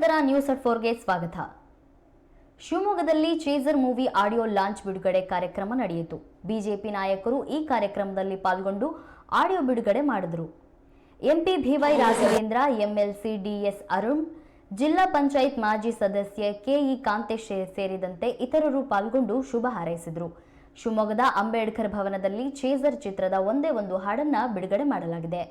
ನಂತರ news at ಫೋರ್ಗೆ ಸ್ವಾಗತ. ಶಿವಮೊಗ್ಗದಲ್ಲಿ ಚೇಜರ್ ಮೂವಿ ಆಡಿಯೋ ಲಾಂಚ್ ಬಿಡುಗಡೆ ಕಾರ್ಯಕ್ರಮ ನಡೆಯಿತು. ಬಿಜೆಪಿ ನಾಯಕರು ಈ ಕಾರ್ಯಕ್ರಮದಲ್ಲಿ ಪಾಲ್ಗೊಂಡು ಆಡಿಯೋ ಬಿಡುಗಡೆ ಮಾಡಿದರು. MP BY Raghavendra, MLC DS Arun, ಜಿಲ್ಲಾ ಪಂಚಾಯತ್ ಮಾಜಿ ಸದಸ್ಯ ಕೆಇ ಕಾಂತೇಶ್ ಸೇರಿದಂತೆ ಇತರರು ಪಾಲ್ಗೊಂಡು ಶುಭ ಹಾರೈಸಿದರು. ಶಿವಮೊಗ್ಗದ ಅಂಬೇಡ್ಕರ್ ಭವನದಲ್ಲಿ ಚೇಜರ್ ಚಿತ್ರದ ಒಂದೇ ಒಂದು ಹಾಡನ್ನ ಬಿಡುಗಡೆ ಮಾಡಲಾಗಿದೆ.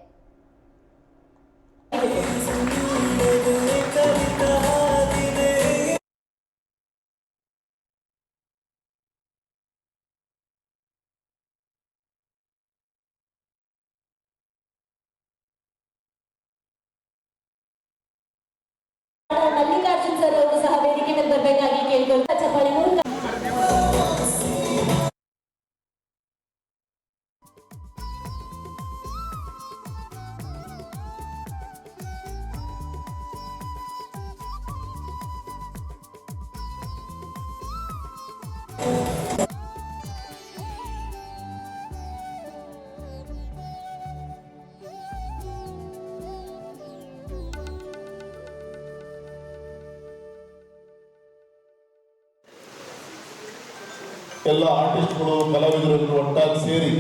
ಎಲ್ಲ ಆರ್ಟಿಸ್ಟ್ಗಳು ಕಲಾವಿದರು ಒಟ್ಟಾಗಿ ಸೇರಿ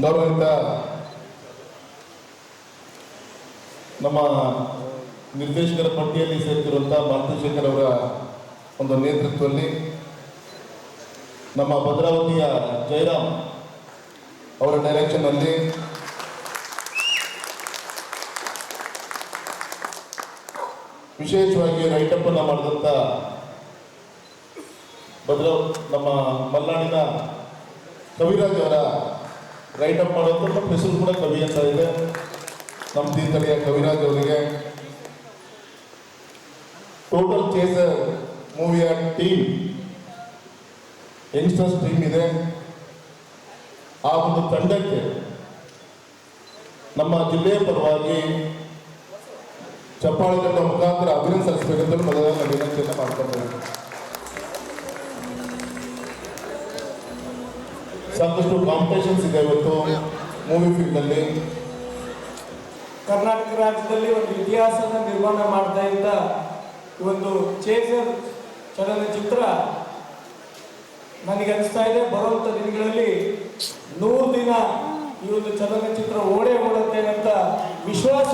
ಗೌರವಿತ ನಮ್ಮ ನಿರ್ದೇಶಕರ ಪಟ್ಟಿಯಲ್ಲಿ ಸೇರ್ತಿರುವಂಥ ಮಾರುತಶೇಖರ್ ಅವರ ಒಂದು ನೇತೃತ್ವದಲ್ಲಿ ನಮ್ಮ ಭದ್ರಾವತಿಯ ಜಯರಾಮ್ ಅವರ ಡೈರೆಕ್ಷನ್ನಲ್ಲಿ ವಿಶೇಷವಾಗಿ ರೈಟಪ್ ಅನ್ನ ಮಾಡಿದಂಥ ಭದ್ರ ನಮ್ಮ ಮಲ್ನಾಡಿನ ಕವಿರಾಜ್ ಅವರ ರೈಟಪ್ ಮಾಡೋದು ನಮ್ಮ ಹೆಸರು ಕೂಡ ಕವಿ ಅಂತ ಇದೆ. ನಮ್ಮ ತೀರ್ಥಳಿಯ ಕವಿರಾಜ್ ಅವರಿಗೆ. ಟೋಟಲ್ ಚೇಸರ್ ಮೂವಿಯ ಟೀಮ್ ಯಂಗ್ಸ್ಟರ್ಸ್ ಟೀಮ್ ಇದೆ. ಆ ಒಂದು ತಂಡಕ್ಕೆ ನಮ್ಮ ಜಿಲ್ಲೆಯ ಪರವಾಗಿ ಚಪ್ಪಾಳೆ ಮುಖಾಂತರ ಅಭಿನಂದ ಸಲ್ಲಿಸಬೇಕಂತ ಮೊದಲ ನಾನು ವಿನಂತಿಯನ್ನು ಮಾಡ್ಕೊಳ್ತೇನೆ. ಸಾಕಷ್ಟು ಕಾಂಪಿಟೇಷನ್ಸ್ ಇದೆ ಇವತ್ತು ಮೂವಿ ಫೀಲ್ಡ್ನಲ್ಲಿ ಕರ್ನಾಟಕ ರಾಜ್ಯದಲ್ಲಿ ಒಂದು ಇತಿಹಾಸನ ನಿರ್ಮಾಣ ಮಾಡ್ತಾ ಇದ್ದ ಒಂದು ಚೇಸರ್ ಚಲನಚಿತ್ರ ನನಗೆ ಅನಿಸ್ತಾ ಇದೆ. ಬರುವಂಥ ದಿನಗಳಲ್ಲಿ ನೂರು ದಿನ ಈ ಒಂದು ಚಲನಚಿತ್ರ ಓಡೇ ಓಡುತ್ತೆ ಅಂತ ವಿಶ್ವಾಸ.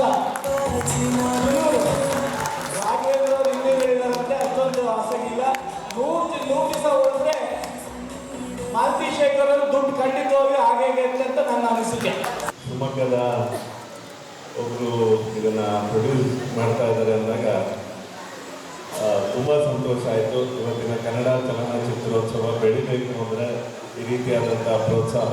ಮಾಡ್ತಾ ಇದ್ದಾರೆ ಅಂದಾಗ ತುಂಬ ಸಂತೋಷ ಆಯಿತು. ಇವತ್ತಿನ ಕನ್ನಡ ಚಲನಚಿತ್ರೋತ್ಸವ ಬೆಳಿಬೇಕು ಅಂದರೆ ಈ ರೀತಿಯಾದಂಥ ಪ್ರೋತ್ಸಾಹ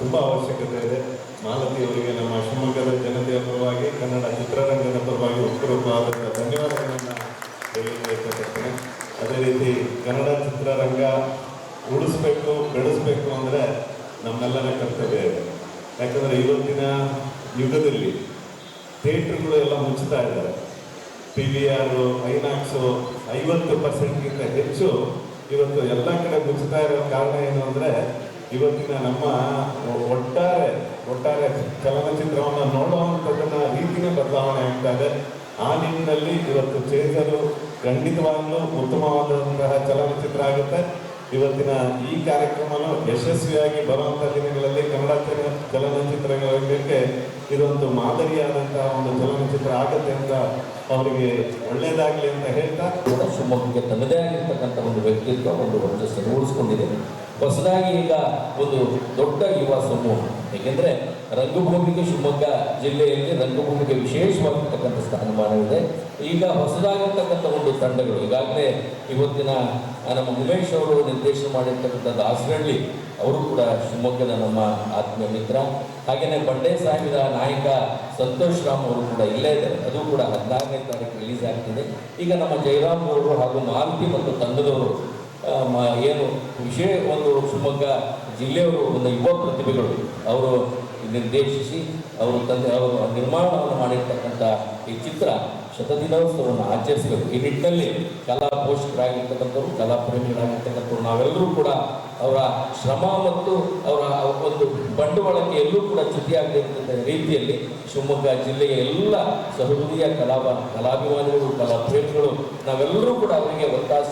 ತುಂಬ ಅವಶ್ಯಕತೆ ಇದೆ. ಮಾಲತಿ ಅವರಿಗೆ ನಮ್ಮ ಶಿವಮೊಗ್ಗದ ಜನತೆಯ ಪರವಾಗಿ, ಕನ್ನಡ ಚಿತ್ರರಂಗದ ಪರವಾಗಿ ಉತ್ತರವಾದಂಥ ಧನ್ಯವಾದಗಳನ್ನು ಇಷ್ಟಪಡ್ತೇನೆ ಅದೇ ರೀತಿ ಕನ್ನಡ ಚಿತ್ರರಂಗ ಉಳಿಸ್ಬೇಕು, ಬೆಳೆಸ್ಬೇಕು ಅಂದರೆ ನಮ್ಮೆಲ್ಲರ ಕರ್ತವ್ಯ ಇದೆ. ಯಾಕಂದರೆ ಇವತ್ತಿನ ಯುಗದಲ್ಲಿ ಥಿಯೇಟ್ರ್ಗಳು ಎಲ್ಲ ಮುಚ್ಚುತ್ತಾ ಇದ್ದಾರೆ. ಪಿ ವಿ ಆರ್ ಐನಾಕ್ಸು ಐವತ್ತು ಪರ್ಸೆಂಟ್ಗಿಂತ ಹೆಚ್ಚು ಇವತ್ತು ಎಲ್ಲ ಕಡೆ ಮುಚ್ಚುತ್ತಾ ಇರೋ ಕಾರಣ ಏನು ಅಂದರೆ ಇವತ್ತಿನ ನಮ್ಮ ಒಟ್ಟಾರೆ ಒಟ್ಟಾರೆ ಚಲನಚಿತ್ರವನ್ನು ನೋಡುವಂಥದ್ದನ್ನ ರೀತಿನೇ ಬದಲಾವಣೆ ಆಗ್ತಾ ಇದೆ. ಆ ನಿಟ್ಟಿನಲ್ಲಿ ಇವತ್ತು ಚೇತರು ಖಂಡಿತವಾಗಲೂ ಉತ್ತಮವಾದಂತಹ ಚಲನಚಿತ್ರ ಆಗುತ್ತೆ. ಇವತ್ತಿನ ಈ ಕಾರ್ಯಕ್ರಮನು ಯಶಸ್ವಿಯಾಗಿ ಬರುವಂಥ ದಿನಗಳಲ್ಲಿ ಕನ್ನಡ ಚಲ- ಚಲನಚಿತ್ರಗಳಿಗೆ ಇದೊಂದು ಮಾದರಿಯಾದಂತಹ ಒಂದು ಚಲನಚಿತ್ರ ಆಗುತ್ತೆ ಅಂತ ಅವರಿಗೆ ಒಳ್ಳೇದಾಗಲಿ ಅಂತ ಹೇಳ್ತಾ. ಶಿವಮೊಗ್ಗಕ್ಕೆ ತನ್ನದೇ ಆಗಿರ್ತಕ್ಕಂಥ ಒಂದು ವ್ಯಕ್ತಿತ್ವ ಒಂದು ವರ್ಚಸ್ಸನ್ನು ಉಳಿಸ್ಕೊಂಡಿದೆ. ಹೊಸದಾಗಿ ಈಗ ಒಂದು ದೊಡ್ಡ ಯುವ ಸಮೂಹ. ಏಕೆಂದರೆ ರಂಗಭೂಮಿಗೆ ಶಿವಮೊಗ್ಗ ಜಿಲ್ಲೆಯಲ್ಲಿ ರಂಗಭೂಮಿಗೆ ವಿಶೇಷವಾಗಿರ್ತಕ್ಕಂಥ ಸ್ಥಾನಮಾನವಿದೆ. ಈಗ ಹೊಸದಾಗಿರ್ತಕ್ಕಂಥ ಒಂದು ತಂಡಗಳು, ಈಗಾಗಲೇ ಇವತ್ತಿನ ನಮ್ಮ ಉಮೇಶ್ ಅವರು ನಿರ್ದೇಶನ ಮಾಡಿರ್ತಕ್ಕಂಥ ದಾಸರಳ್ಳಿ, ಅವರು ಕೂಡ ಶಿವಮೊಗ್ಗದ ನಮ್ಮ ಆತ್ಮೀಯ ಮಿತ್ರ. ಹಾಗೆಯೇ ಬಂಡೆ ಸಾಹಿಬದ ನಾಯಕ ಸಂತೋಷ್ ರಾಮ್ ಅವರು ಕೂಡ ಇಲ್ಲೇ ಇದ್ದಾರೆ. ಅದು ಕೂಡ ಹದಿನಾರನೇ ತಾರೀಕು ರಿಲೀಸ್ ಆಗ್ತಿದೆ. ಈಗ ನಮ್ಮ ಜಯರಾಮ್ ಅವರು ಹಾಗೂ ಮಾರುತಿ ಮತ್ತು ತಂಡದವರು ಏನು ವಿಷಯ ಒಂದು ಶಿವಮೊಗ್ಗ ಜಿಲ್ಲೆಯವರು ಒಂದು ಯುವ ಪ್ರತಿಭೆಗಳು. ಅವರು ನಿರ್ದೇಶಿಸಿ, ಅವರು ತಂದೆ, ಅವರು ನಿರ್ಮಾಣವನ್ನು ಮಾಡಿರ್ತಕ್ಕಂಥ ಈ ಚಿತ್ರ ಶತದಿನೋತ್ಸವವನ್ನು ಆಚರಿಸಬೇಕು ಈ ನಿಟ್ಟಿನಲ್ಲಿ ಕಲಾ ಪೋಷಕರಾಗಿರ್ತಕ್ಕಂಥವ್ರು, ಕಲಾ ಪ್ರೇಮಿಗಳಾಗಿರ್ತಕ್ಕಂಥವ್ರು, ನಾವೆಲ್ಲರೂ ಕೂಡ ಅವರ ಶ್ರಮ ಮತ್ತು ಅವರ ಒಂದು ಬಂಡವಾಳಕ್ಕೆ ಎಲ್ಲೂ ಕೂಡ ಚ್ಯುತಿಯಾಗದೇ ಇರ್ತಕ್ಕಂಥ ರೀತಿಯಲ್ಲಿ ಶಿವಮೊಗ್ಗ ಜಿಲ್ಲೆಯ ಎಲ್ಲ ಸಹೃದಯ ಕಲಾ ಕಲಾಭಿಮಾನಿಗಳು, ಕಲಾ ನಾವೆಲ್ಲರೂ ಕೂಡ ಅವರಿಗೆ ಒತ್ತಾಸೆ